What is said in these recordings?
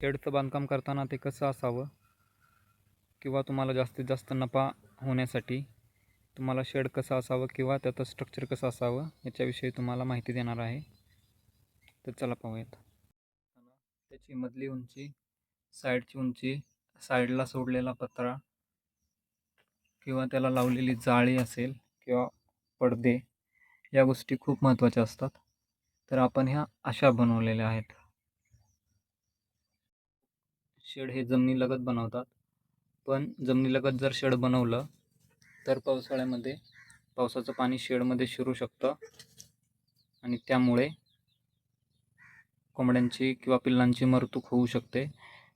शेडचं बांधकाम करताना ते कसं असावं? किंवा तुम्हाला जास्तीत जास्त नफा होण्यासाठी तुम्हाला शेड कसं असावं किंवा त्याचं स्ट्रक्चर कसं असावं याच्याविषयी तुम्हाला माहिती देणार आहे. तर चला पाहूयात. त्याची मधली उंची साईडची उंची साईडला सोडलेला पत्रा किंवा त्याला लावलेली जाळी असेल किंवा पडदे या गोष्टी खूप महत्त्वाच्या असतात. तर आपण ह्या अशा बनवलेल्या आहेत. शेड हे जमिनीलगत बनवतात. पण जमिनीलगत जर शेड बनवलं तर पावसाळ्यामध्ये पावसाचं पाणी शेडमध्ये शिरू शकतं. आणि त्यामुळे कोंबड्यांची किंवा पिल्लांची मरतूक होऊ शकते.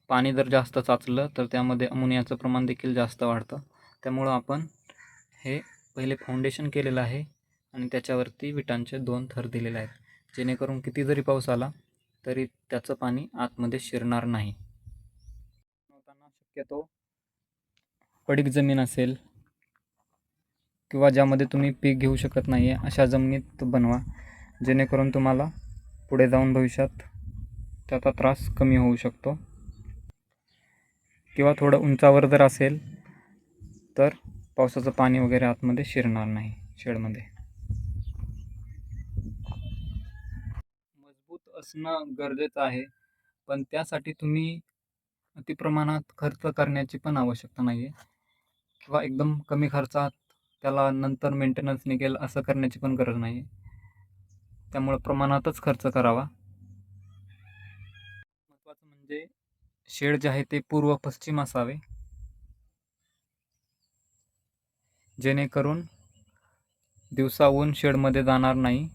पाणी जर जास्त चाचलं तर त्यामध्ये अमोनियाचं प्रमाण देखील जास्त वाढतं. त्यामुळं आपण हे पहिले फाउंडेशन केलेलं आहे आणि त्याच्यावरती विटांचे दोन थर दिलेले आहेत. जेणेकरून किती जरी पाऊस आला तरी त्याचं पाणी आतमध्ये शिरणार नाही. शक्यतो पडीक जमीन असेल किंवा ज्यामध्ये तुम्ही पीक घेऊ शकत नाही आहे अशा जमिनीत बनवा. जेणेकरून तुम्हाला पुढे जाऊन भविष्यात त्याचा त्रास कमी होऊ शकतो. किंवा थोडं उंचावर जर असेल तर पावसाचं पाणी वगैरे आतमध्ये शिरणार नाही शेडमध्ये. मजबूत असणं गरजेचं आहे पण त्यासाठी तुम्ही अति प्रमाणात खर्च करण्याची पण आवश्यकता नाही आहे किंवा एकदम कमी खर्चात त्याला नंतर मेंटेनन्स निघेल असं करण्याची पण गरज नाही आहे त्यामुळं प्रमाणातच खर्च करावा. महत्त्वाचं म्हणजे शेड जे आहे ते पूर्व पश्चिम असावे. जेणेकरून दिवसा ऊन शेडमध्ये जाणार नाही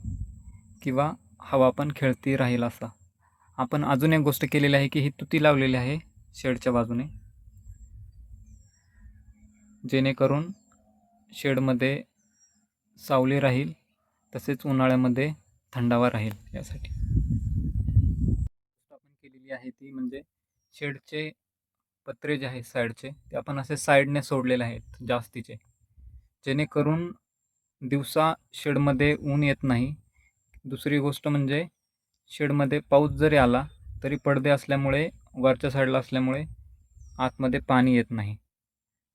किंवा हवा पण खेळती राहील असा. आपण अजून एक गोष्ट केलेली आहे की ही तुती लावलेली आहे. शेडच्या बाजूने. जेणेकरून शेडमध्ये सावली राहील तसेच उन्हाळ्यामध्ये थंडावा राहील यासाठी. आपण केलेली आहे ती म्हणजे शेडचे पत्रे जे आहेत साईडचे ते आपण असे साईडने सोडलेले आहेत जास्तीचे. जेणेकरून दिवसा शेडमध्ये ऊन येत नाही. दुसरी गोष्ट म्हणजे शेडमध्ये पाऊस जरी आला तरी पडदे असल्यामुळे वरच्या साईडला असल्यामुळे आतमध्ये पाणी येत नाही.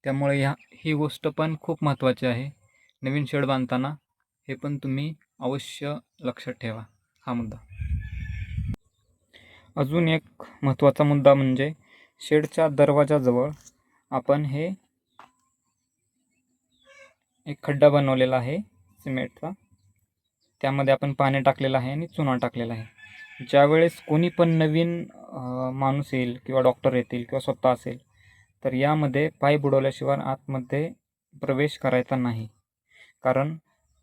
त्यामुळे ह्या ही गोष्ट पण खूप महत्त्वाची आहे. नवीन शेड बांधताना हे पण तुम्ही अवश्य लक्षात ठेवा. हा मुद्दा. अजून एक महत्त्वाचा मुद्दा म्हणजे शेडच्या दरवाजाजवळ आपण हे एक खड्डा बनवलेला आहे सिमेंटचा. त्यामध्ये आपण पाणी टाकलेलं आहे आणि चुना टाकलेला आहे. ज्यावेळेस कोणी पण नवीन माणूस येईल किंवा डॉक्टर येतील किंवा स्वतः असेल तर यामध्ये पाय बुडवल्याशिवाय आतमध्ये प्रवेश करायचा नाही. कारण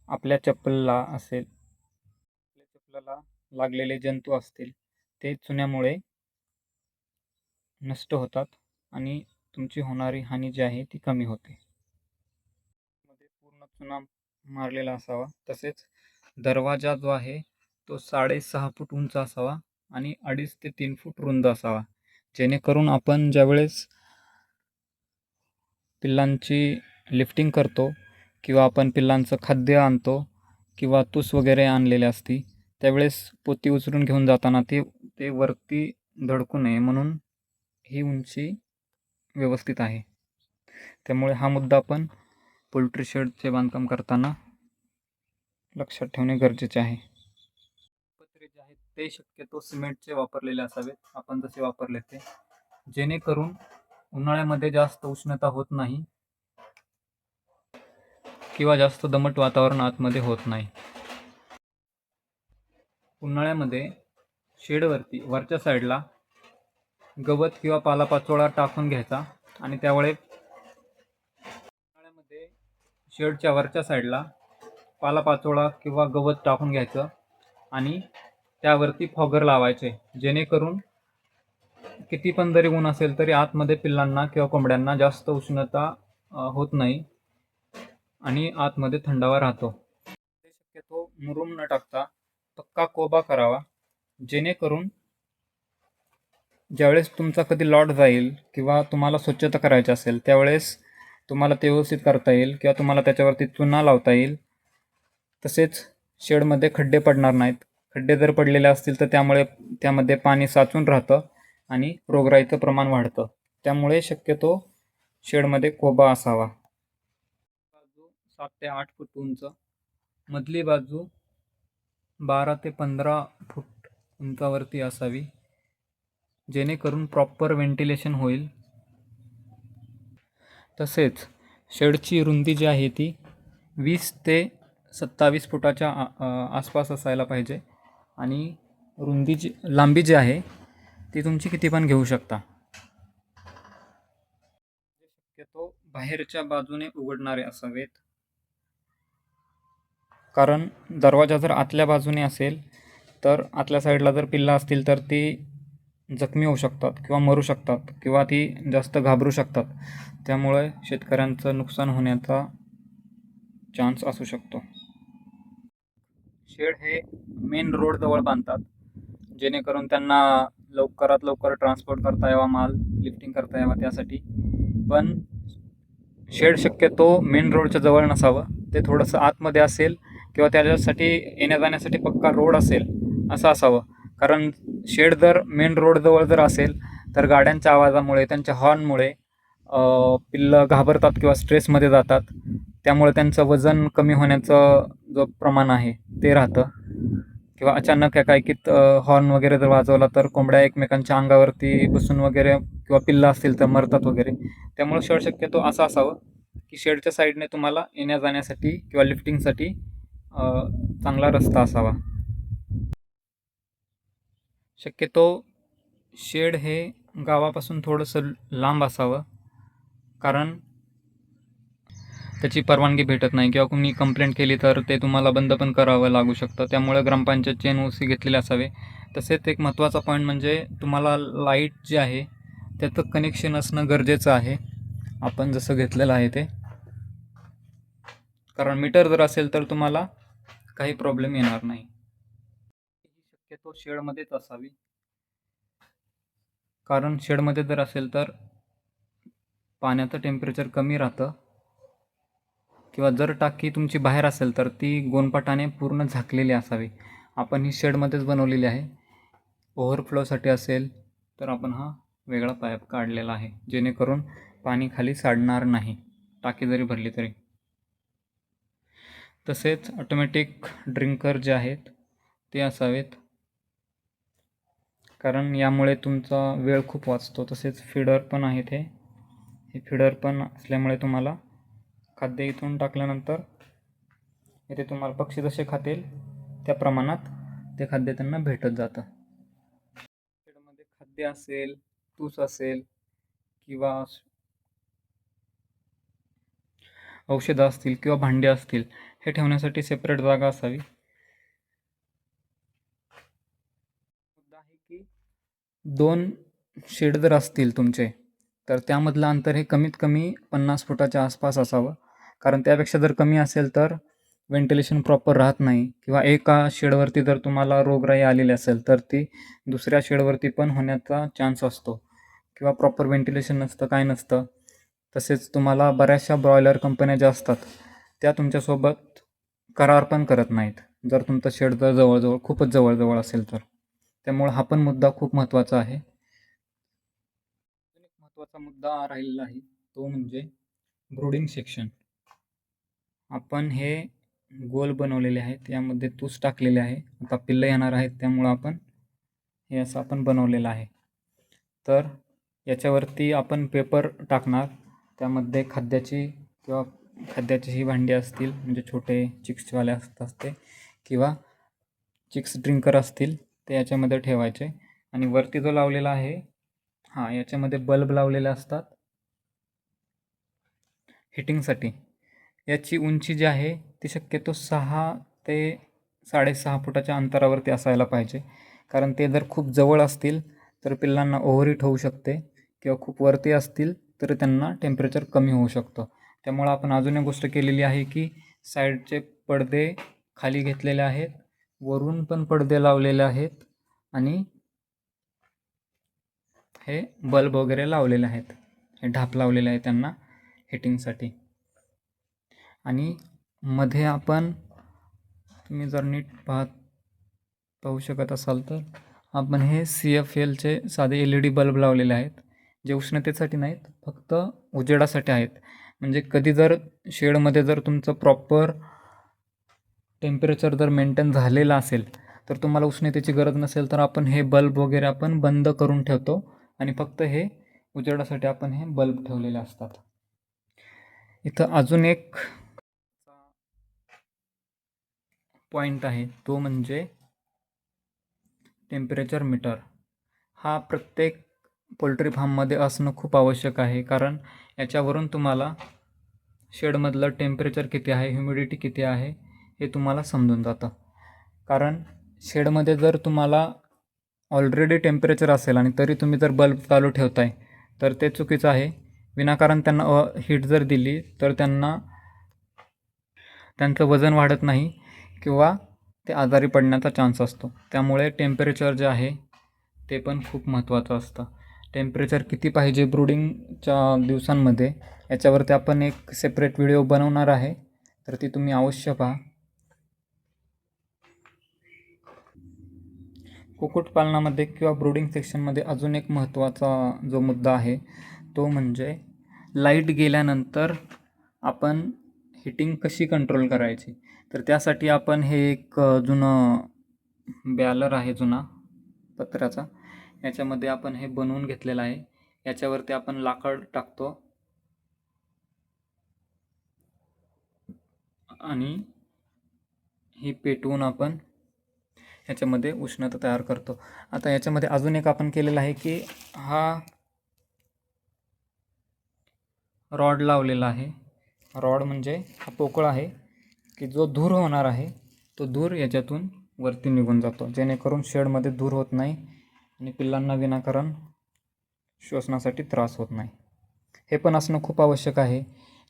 आपल्या चप्पलला असेल आपल्या चप्पलाला लागलेले जंतू असतील ते चुन्यामुळे नष्ट होतात आणि तुमची होणारी हानी जी आहे ती कमी होते. मध्ये पूर्ण चुना मारलेला असावा. तसेच दरवाजा जो आहे तो साडेसहा फूट उंच असावा आणि अडीच ते तीन फूट रुंद असावा. जेणेकरून आपण ज्यावेळेस पिल्लांची लिफ्टिंग करतो किंवा आपण पिल्लांचं खाद्य आणतो किंवा तूस वगैरे आणलेले असती त्यावेळेस पोती उचलून घेऊन जाताना ते ते वरती धडकू नये म्हणून ही उंची व्यवस्थित आहे. त्यामुळे हा मुद्दा आपण पोल्ट्री शेडचे बांधकाम करताना लक्षात ठेवणे गरजेचे आहे. ते शक्यतो सिमेंटचे वापरलेले असावेत. आपण जसे वापरले ते. जेणेकरून उन्हाळ्यामध्ये जास्त उष्णता होत नाही किंवा जास्त दमट वातावरण आतमध्ये होत नाही. उन्हाळ्यामध्ये शेडवरती वरच्या साईडला गवत किंवा पालापाचोळा टाकून घ्यायचा आणि त्यामुळे उन्हाळ्यामध्ये शेडच्या वरच्या साईडला पालापाचोळा किंवा गवत टाकून घ्यायचं आणि त्यावरती फॉगर लावायचे जेणेकरून किती पण जरी ऊन असेल तरी आतमध्ये पिल्लांना किंवा कोंबड्यांना जास्त उष्णता होत नाही आणि आतमध्ये थंडावा राहतो. शक्यतो मुरुम न टाकता पक्का कोबा करावा जेणेकरून ज्यावेळेस तुमचा कधी लॉट जाईल किंवा तुम्हाला स्वच्छता करायची असेल त्यावेळेस तुम्हाला ते व्यवस्थित करता येईल किंवा तुम्हाला त्याच्यावरती चुना लावता येईल तसेच शेडमध्ये खड्डे पडणार नाहीत. खड्डे जर पडलेले असतील तर त्यामुळे त्यामध्ये पाणी साचून राहतं आणि रोगराईचं प्रमाण वाढतं. त्यामुळे शक्यतो शेडमध्ये कोबा असावा. बाजू सात ते आठ फूट उंच. मधली बाजू बारा ते पंधरा फूट उंचावरती असावी. जेणेकरून प्रॉपर व्हेंटिलेशन होईल. तसेच शेडची रुंदी जी आहे ती वीस ते सत्तावीस फुटाच्या आसपास असायला पाहिजे. आणि रुंदी जी लांबी जी आहे ती तुमची किती पण घेऊ शकता. शक्यतो बाहेरच्या बाजूने उघडणारे असावेत. कारण दरवाजा जर आतल्या बाजूने असेल तर आतल्या साईडला जर पिल्ला असतील तर ती जखमी होऊ शकतात किंवा मरू शकतात किंवा ती जास्त घाबरू शकतात. त्यामुळे शेतकऱ्यांचं नुकसान होण्याचा चान्स असू शकतो. शेड हे मेन रोडजवळ बांधतात. जेणेकरून त्यांना लवकरात लवकर ट्रान्सपोर्ट करता यावा माल लिफ्टिंग करता यावा त्यासाठी. पण शेड शक्यतो मेन रोडच्या जवळ नसावं. ते थोडंसं आतमध्ये असेल किंवा त्याच्यासाठी येण्या जाण्यासाठी पक्का रोड असेल असं असावं. कारण शेड जर मेन रोडजवळ जर असेल तर गाड्यांच्या आवाजामुळे त्यांच्या हॉर्नमुळे पिल्लं घाबरतात किंवा स्ट्रेसमध्ये जातात. त्यामुळे त्यांचं वजन कमी होण्याचं जो प्रमाण आहे ते राहतं. किंवा अचानक एकाएकीत हॉर्न वगैरे जर वाजवला तर कोंबड्या एकमेकांच्या अंगावरती बसून वगैरे किंवा पिल्ला असतील तर मरतात वगैरे. त्यामुळे शेड शक्यतो असं असावं की शेडच्या साईडने तुम्हाला येण्या जाण्यासाठी किंवा लिफ्टिंगसाठी चांगला रस्ता असावा. शक्यतो शेड हे गावापासून थोडंसं लांब असावं. कारण त्याची परवानगी भेटत नाही. किंवा कुणी कंप्लेंट केली तर ते तुम्हाला बंद पण करावं लागू शकतं. त्यामुळे ग्रामपंचायतचे एन ओ सी घेतलेले असावे. तसेच एक महत्त्वाचा पॉईंट म्हणजे तुम्हाला लाइट जे आहे त्याचं कनेक्शन असणं गरजेचं आहे. आपण जसं घेतलेलं आहे ते. कारण मीटर जर असेल तर तुम्हाला काही प्रॉब्लेम येणार नाही. शक्यतो शेडमध्येच असावी. कारण शेडमध्ये जर असेल तर पाण्याचं टेम्परेचर कमी राहतं. किंवा जर टाकी तुमची बाहेर असेल तर ती गोनपाटाने पूर्ण झाकलेली असावी. आपण ही शेडमध्येच बनवलेली आहे. ओव्हरफ्लोसाठी असेल तर आपण हा वेगळा पाईप काढलेला आहे जेणेकरून पाणी खाली साडणार नाही. टाकी जरी भरली तरी. तसेच ऑटोमॅटिक ड्रिंकर जे आहेत ते असावेत. कारण यामुळे तुमचा वेळ खूप वाचतो. तसेच फिडर पण आहेत हे. हे फिडर पण असल्यामुळे तुम्हाला खाद्य इथून टाकल्यानंतर इथे तुम्हाला पक्षी जसे खातील त्या प्रमाणात ते खाद्य त्यांना भेटत जातं. शेडमध्ये खाद्य असेल तूस असेल किंवा औषधं असतील किंवा भांडे असतील हे ठेवण्यासाठी सेपरेट जागा असावी. मुद्दा आहे की दोन शेड जर असतील तुमचे तर त्यामधलं अंतर हे कमीत कमी पन्नास फुटाच्या आसपास असावं. कारण त्यापेक्षा जर कमी असेल तर व्हेंटिलेशन प्रॉपर राहत नाही. किंवा एका शेडवरती जर तुम्हाला रोगराई आलेली असेल तर ती दुसऱ्या शेडवरती पण होण्याचा चान्स असतो. किंवा प्रॉपर व्हेंटिलेशन नसतं काय नसतं तसेच तुम्हाला बऱ्याचशा ब्रॉयलर कंपन्या ज्या असतात त्या तुमच्यासोबत करार पण करत नाहीत. जर तुमचं शेड जर जवळजवळ खूपच जवळजवळ असेल तर. त्यामुळं हा पण मुद्दा खूप महत्त्वाचा आहे. एक महत्त्वाचा मुद्दा राहिलेला आहे तो म्हणजे ब्रूडिंग सेक्शन आपण हे गोल बनवलेले आहेत यामध्ये तूस टाकलेले आहे. आता पिल्लं येणार आहेत त्यामुळं आपण हे असं आपण बनवलेलं आहे. तर याच्यावरती आपण पेपर टाकणार. त्यामध्ये खाद्याची किंवा खाद्याची ही भांडी असतील म्हणजे छोटे चिक्सवाले असत असते किंवा चिक्स ड्रिंकर असतील ते याच्यामध्ये ठेवायचे. आणि वरती जो लावलेला आहे हां याच्यामध्ये बल्ब लावलेले असतात. हिटिंगसाठी. याची उंची जी आहे ती शक्यतो सहा ते साडेसहा फुटाच्या अंतरावरती असायला पाहिजे. कारण ते जर खूप जवळ असतील तर पिल्लांना ओव्हरहीट होऊ शकते किंवा खूप वरती असतील तर त्यांना टेम्परेचर कमी होऊ शकतं. त्यामुळं आपण अजून एक गोष्ट केलेली आहे की साईडचे पडदे खाली घेतलेले आहेत वरून पण पडदे लावलेले आहेत आणि हे बल्ब वगैरे लावलेले आहेत. हे ढाप लावलेले आहे त्यांना हिटिंगसाठी आणि मध्ये आपण तुम्ही जर नीट पाहत पाहू शकत असाल तर आपण हे सी एफ एलचे साधे एल ई डी बल्ब लावलेले आहेत जे उष्णतेसाठी नाहीत फक्त उजेडासाठी आहेत. म्हणजे कधी जर शेडमध्ये जर तुमचं प्रॉपर टेम्परेचर जर मेंटेन झालेलं असेल तर तुम्हाला उष्णतेची गरज नसेल तर आपण हे बल्ब वगैरे आपण बंद करून ठेवतो आणि फक्त हे उजेडासाठी आपण हे बल्ब ठेवलेले असतात. इथं अजून एक पॉईंट आहे तो म्हणजे टेम्परेचर मीटर हा प्रत्येक पोल्ट्री फार्ममध्ये असणं खूप आवश्यक आहे कारण याच्यावरून तुम्हाला शेडमधलं टेम्परेचर किती आहे ह्युमिडिटी किती आहे हे तुम्हाला समजून जातं. कारण शेडमध्ये जर तुम्हाला ऑलरेडी टेम्परेचर असेल आणि तरी तुम्ही जर बल्ब चालू ठेवताय तर ते चुकीचं आहे. विनाकारण त्यांना हीट जर दिली तर त्यांना त्यांचं वजन वाढत नाही. किंवा ते आजारी पडण्याचा चान्स असतो. त्यामुळे टेम्परेचर जे आहे ते पण खूप महत्त्वाचं असतं. टेम्परेचर किती पाहिजे ब्रुडिंगच्या दिवसांमध्ये याच्यावरती आपण एक सेपरेट व्हिडिओ बनवणार आहे. तर ती तुम्ही अवश्य पहा. कुक्कुटपालनामध्ये किंवा ब्रुडिंग सेक्शनमध्ये अजून एक महत्त्वाचा जो मुद्दा आहे तो म्हणजे लाइट गेल्यानंतर आपण हिटिंग कशी कंट्रोल करायची? तर त्यासाठी आपण हे एक जुनं बॅलर आहे जुना पत्र्याचा. याच्यामध्ये आपण हे बनवून घेतलेलं आहे. याच्यावरती आपण लाकड टाकतो. आणि ही पेटवून आपण याच्यामध्ये उष्णता तयार करतो. आता याच्यामध्ये अजून एक आपण केलेलं आहे की हा रॉड लावलेला आहे. रॉड म्हणजे हा पोकळ आहे की जो धूर होणार आहे तो धूर याच्यातून वरती निघून जातो. जेणेकरून शेडमध्ये धूर होत नाही आणि पिल्लांना विनाकारण श्वसनासाठी त्रास होत नाही. हे पण असणं खूप आवश्यक आहे.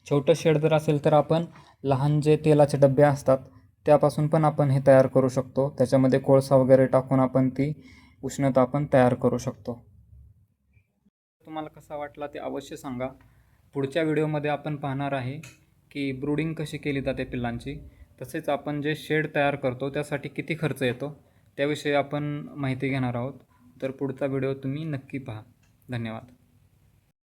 छोटं शेड जर असेल तर आपण लहान जे तेलाचे डबे असतात त्यापासून पण आपण हे तयार करू शकतो. त्याच्यामध्ये कोळसा वगैरे टाकून आपण ती उष्णता आपण तयार करू शकतो. तुम्हाला कसा वाटला ते अवश्य सांगा. पुढच्या व्हिडिओमध्ये आपण पाहणार आहे की ब्रूडिंग कशी केली जाते पिल्लांची. तसेच आपण जे शेड तयार करतो त्यासाठी किती खर्च येतो त्याविषयी आपण माहिती घेणार आहोत. तर पुढचा व्हिडिओ तुम्ही नक्की पहा. धन्यवाद.